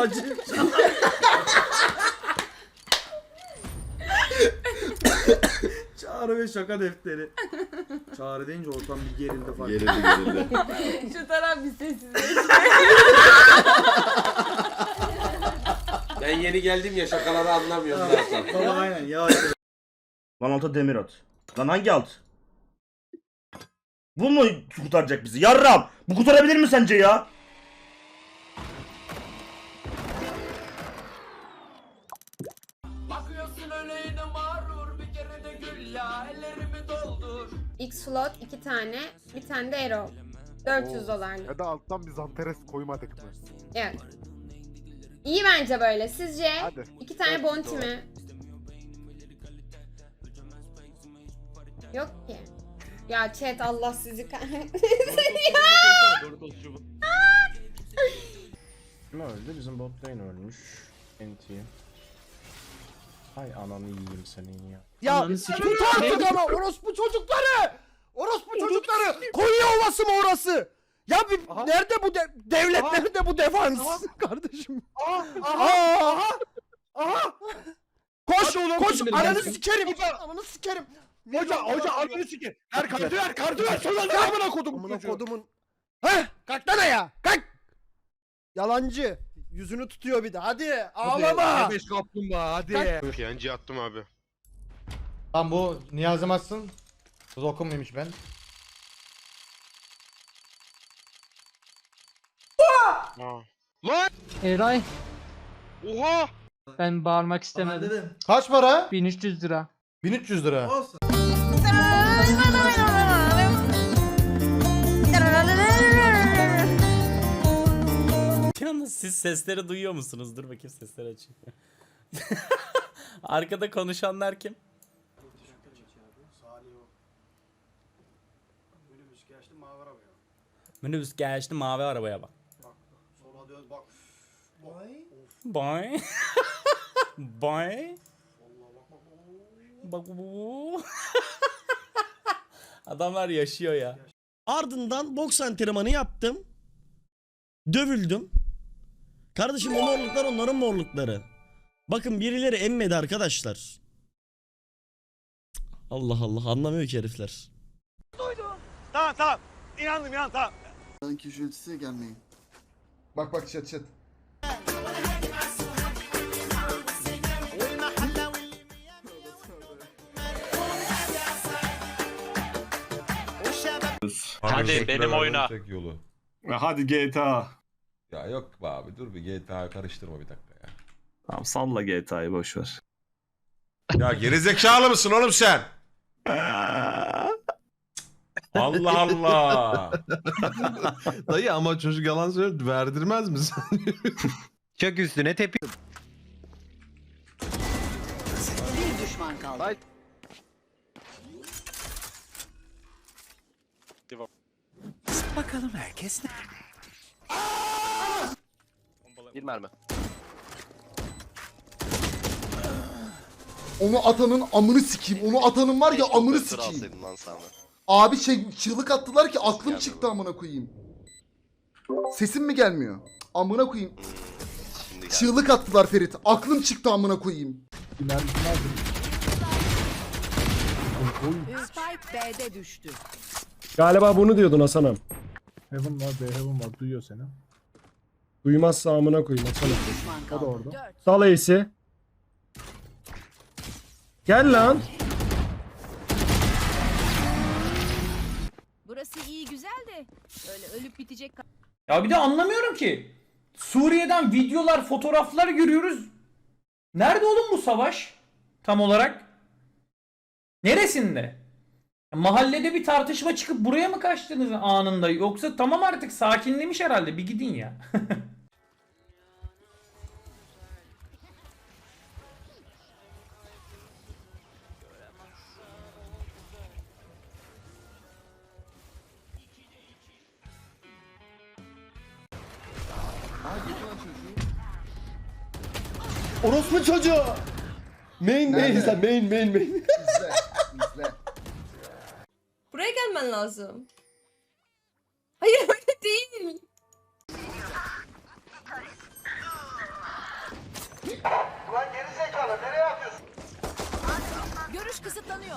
acı. Çağrı ve şaka defteri. Çağrı deyince ortam bir gerildi fark. Gerildi gerildi. Şu taraf bir sessizlik. Ben yeni geldim ya şakaları anlamıyorum zaten. Baba aynen yavaş. Lan alta demir at. Lan hangi alt? Bu mu kurtaracak bizi? Yarram! Bu kurtarabilir mi sence ya? Yine mağrur bir kere de gül ya ellerimi doldur X slot iki tane, bir tane de Erol. 400 dolarlık. Ya da alttan bir Zanteres koymadık mı? Evet. İyi bence böyle. Sizce? Hadi. İki tane 400 bounty dolar. mi? Yok ki. Ya chat Allah sizi kahretsin. Kim öldü? Bizim bot lane ölmüş. NT. Hay ananı yiyeyim senin ya. Ya tut artık ama orospu çocukları! Orospu çocukları! Konya Ovası mı orası? Ya bir Aha. nerede bu de- devlet Aha. nerede bu defans Aha. kardeşim? Aha! Aa! Aha! Aha! Koş oğlum, koş ananı gelsin. sikerim. Ananı sikerim. Hoca hoca ananı sikir. Ver kartı ver kartı ver. Sonra ne amına kodum Amına çocuğu. kodumun. Heh kalk lan ya kalk. Yalancı. Yüzünü tutuyor bir de hadi ağlama. Bebeş kaplumbağa hadi. Piyancı attım abi. Lan bu Niyazi Maç'ın Zokum muymuş ben? Aa. Lan! Eray Oha! ben bağırmak istemedim. dedim. Kaç para? 1300 lira. 1300 lira. Olsun. Siz sesleri duyuyor musunuz? Dur bakayım sesleri açayım. Arkada konuşanlar kim? Minibüs geçti mavi arabaya bak. Sonra diyoruz bak. Boy. Boy. Bak bu. Adamlar yaşıyor ya. Ardından boks antrenmanı yaptım. Dövüldüm. Kardeşim o morluklar onların morlukları. Bakın birileri emmedi arkadaşlar. Allah Allah anlamıyor ki herifler. Tamam tamam. İnandım inan tamam. Kişiletisi gelmeyin. Bak bak chat chat. Hadi benim oyuna. Yolu. Hadi GTA. Ya yok be abi dur bir GTA karıştırma bir dakika ya. Tamam salla GTA'yı boş ver. Ya gerizekalı mısın oğlum sen? Allah Allah. Dayı ama çocuk yalan söylüyor verdirmez misin? Çök üstüne tepi. Bir düşman kaldı. Bakalım herkes ne? Bir mermi. Onu atanın amını sikeyim. Onu atanın var ya amını sikeyim. lan sana. Abi şey çığlık attılar ki aklım çıktı amına koyayım. Sesim mi gelmiyor? Amına koyayım. Şimdi Çığlık attılar Ferit. Aklım çıktı amına koyayım. Spike B'de düştü. Galiba bunu diyordun Hasan'ım. Heaven var, B Heaven var. Duyuyor seni. Duymazsa amına koyayım. Düşman kaldı. orada. Sal Ace'i. Gel lan. Burası iyi güzel de öyle ölüp bitecek Ya bir de anlamıyorum ki. Suriye'den videolar, fotoğraflar görüyoruz. Nerede oğlum bu savaş? Tam olarak. Neresinde? Mahallede bir tartışma çıkıp buraya mı kaçtınız anında yoksa tamam artık sakinlemiş herhalde bir gidin ya. Orospu çocuğu. Main main sen main main main. Buraya gelmen lazım. Hayır öyle değil. Görüş kısıtlanıyor.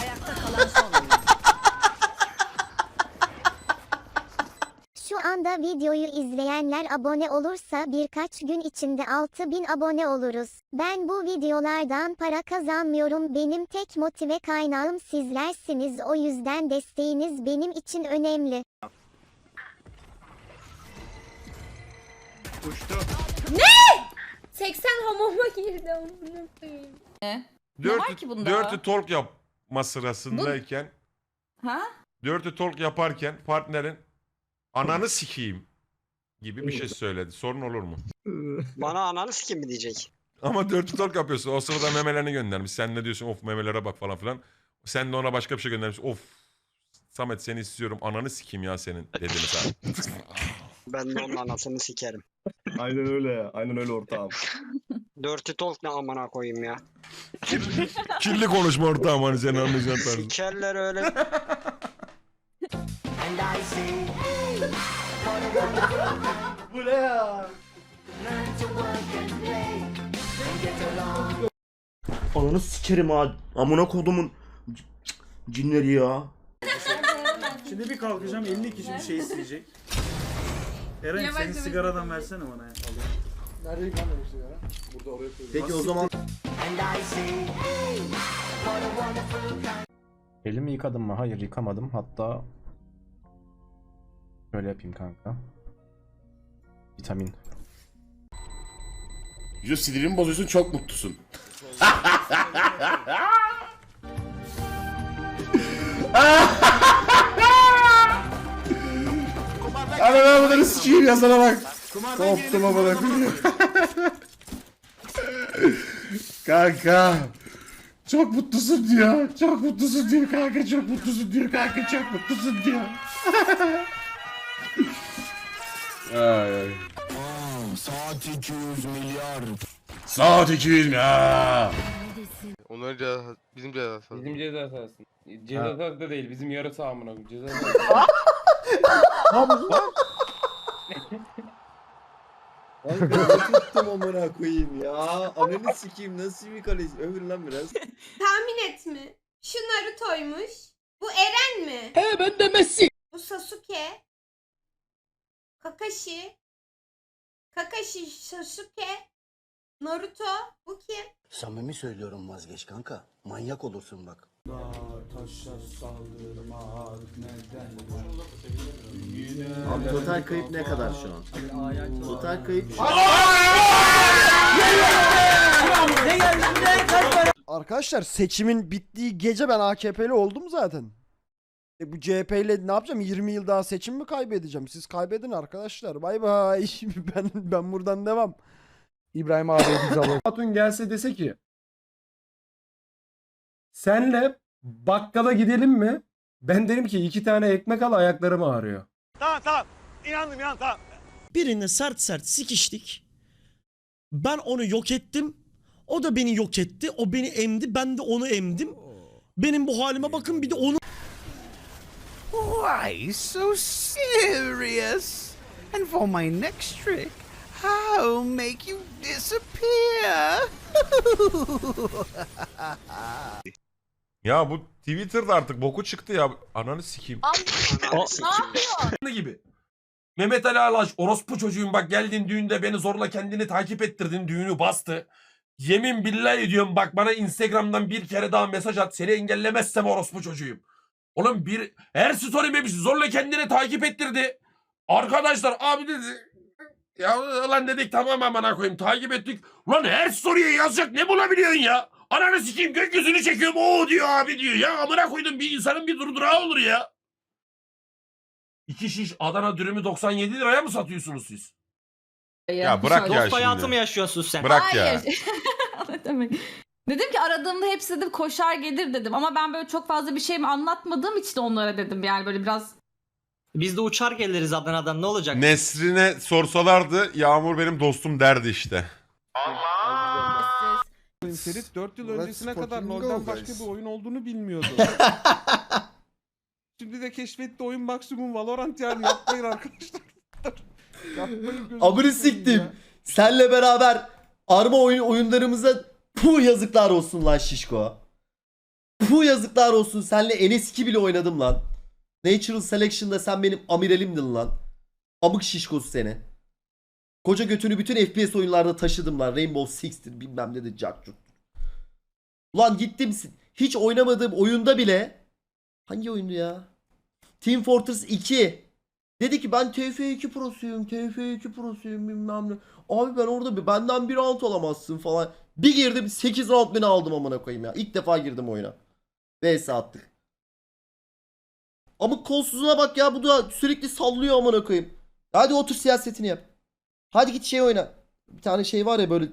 Ayakta kalan son. Şu anda videoyu izleyenler abone olursa birkaç gün içinde 6000 abone oluruz. Ben bu videolardan para kazanmıyorum. Benim tek motive kaynağım sizlersiniz. O yüzden desteğiniz benim için önemli. 80 hamama girdi amına koyayım. Dirty, dirty talk yapma sırasındayken Ha? Dirty talk yaparken partnerin ananı sikeyim gibi bir şey söyledi. Sorun olur mu? Bana ananı sikim mi diyecek? Ama dirty talk yapıyorsun. O sırada memelerini göndermiş. Sen ne diyorsun? Of memelere bak falan filan. Sen de ona başka bir şey göndermiş. Of Samet seni istiyorum. Ananı sikeyim ya senin dedi mesela. Ben de onun anasını sikerim. Aynen öyle ya. Aynen öyle ortağım. Dirty talk ne amına koyayım ya. Kirli konuşma ortağım hani seni anlayacağın tarzı. Sikerler öyle. Bu ne ya? Ananı sikerim ha. Amına kodumun cinleri ya. Şimdi bir kalkacağım 50 kişi bir şey isteyecek. Eren Yavaş senin yavaş. sigaradan versene bana ya. Peki o zaman Elimi yıkadım mı? Hayır yıkamadım. Hatta şöyle yapayım kanka. Vitamin. Yüzü sinirimi bozuyorsun çok mutlusun. Abi ben bunları sikeyim ya sana bak. Koptum amına koyayım. Kanka. Çok mutlusun diyor. Çok mutlusun diyor kanka. Çok mutlusun diyor kanka. Çok mutlusun diyor. ay, ay. Saat 200 milyar. Saat 200 ya. Onların cezası, bizim cezası. Bizim ceza sahası. Ceza sahası da değil. Bizim yarı saha amına koyayım. Ceza tuttum amına koyayım ya. Ananı sikeyim nasıl bir kaleci? Övür lan biraz. Tahmin et mi? Şu Naruto'ymuş. Bu Eren mi? He ben de Messi. Bu Sasuke. Kakashi. Kakashi, Sasuke. Naruto. Bu kim? Samimi söylüyorum vazgeç kanka. Manyak olursun bak. Abi total kayıp ne kadar şu an? Total kayıp şu an. Arkadaşlar seçimin bittiği gece ben AKP'li oldum zaten. E bu CHP ile ne yapacağım? 20 yıl daha seçim mi kaybedeceğim? Siz kaybedin arkadaşlar. Bay bay. ben ben buradan devam. İbrahim abi imzalı. Hatun gelse dese ki senle bakkala gidelim mi? Ben derim ki iki tane ekmek al ayaklarım ağrıyor. Tamam tamam. İnandım inandım tamam. Birine sert sert sikiştik. Ben onu yok ettim. O da beni yok etti. O beni emdi. Ben de onu emdim. Benim bu halime bakın bir de onu Why so serious? And for my next trick, I'll make you disappear. Ya bu Twitter'da artık boku çıktı ya. Ananı sikeyim. Ananı sikim. gibi. Mehmet Ali Alaş orospu çocuğum bak geldin düğünde beni zorla kendini takip ettirdin düğünü bastı. Yemin billahi ediyorum bak bana Instagram'dan bir kere daha mesaj at seni engellemezsem orospu çocuğum. Oğlum bir her story'me bir şey zorla kendini takip ettirdi. Arkadaşlar abi dedi. Ya lan dedik tamam amına koyayım takip ettik. Ulan her story'e yazacak ne bulabiliyorsun ya? Ananı sikeyim gökyüzünü çekiyorum o diyor abi diyor. Ya amına koydum bir insanın bir durdurağı olur ya. İki şiş Adana dürümü 97 liraya mı satıyorsunuz siz? Ya bırak ya şimdi. yaşıyorsun sen? Bırak ya. ne demek? Dedim ki aradığımda hepsi dedim koşar gelir dedim ama ben böyle çok fazla bir şey mi anlatmadığım için onlara dedim yani böyle biraz Biz de uçar geliriz Adana'dan ne olacak? Nesrin'e sorsalardı Yağmur benim dostum derdi işte. Ferit 4 yıl Let's öncesine kadar fucking go, LoL'den başka guys. bir oyun olduğunu bilmiyordu. Şimdi de keşfetti oyun maksimum Valorant yani yapmayın arkadaşlar. yapmayın gözünüzü Amını seveyim siktim. ya. Senle beraber arma oyun oyunlarımıza puh yazıklar olsun lan şişko. Puh yazıklar olsun. Senle Enes2 bile oynadım lan. Natural Selection'da sen benim amiralimdin lan. Amık şişkosu seni. Koca götünü bütün FPS oyunlarda taşıdım lan. Rainbow Six'tir bilmem ne de Jack Ulan gittim hiç oynamadığım oyunda bile hangi oyundu ya? Team Fortress 2. Dedi ki ben TF2 prosuyum, TF2 prosuyum bilmem ne. Abi ben orada bir benden bir round alamazsın falan. Bir girdim 8 round beni aldım amına koyayım ya. İlk defa girdim oyuna. VS attık. Ama kolsuzuna bak ya bu da sürekli sallıyor amına koyayım. Hadi otur siyasetini yap. Hadi git şey oyna. Bir tane şey var ya böyle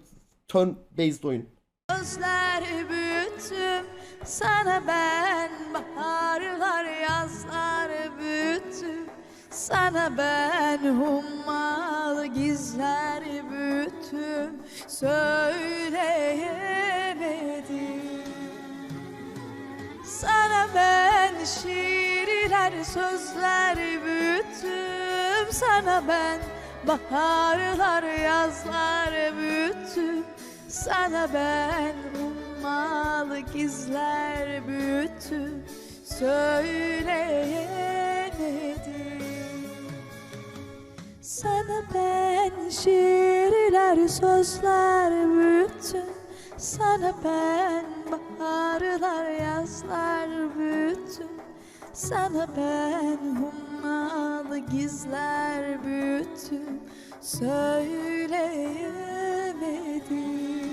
turn based oyun. Gözler büyüttüm sana ben baharlar yazlar büyüttüm sana ben hummalı gizler büyüttüm söyleyemedim sana ben şiirler sözler büyüttüm sana ben. Baharlar yazlar büyüttüm sana ben. Ummalı gizler büyüttüm söyleyemedim Sana ben şiirler sözler büyüttüm Sana ben. Baharlar yazlar büyüttüm sana ben hummalı gizler bütün söyleyemedim.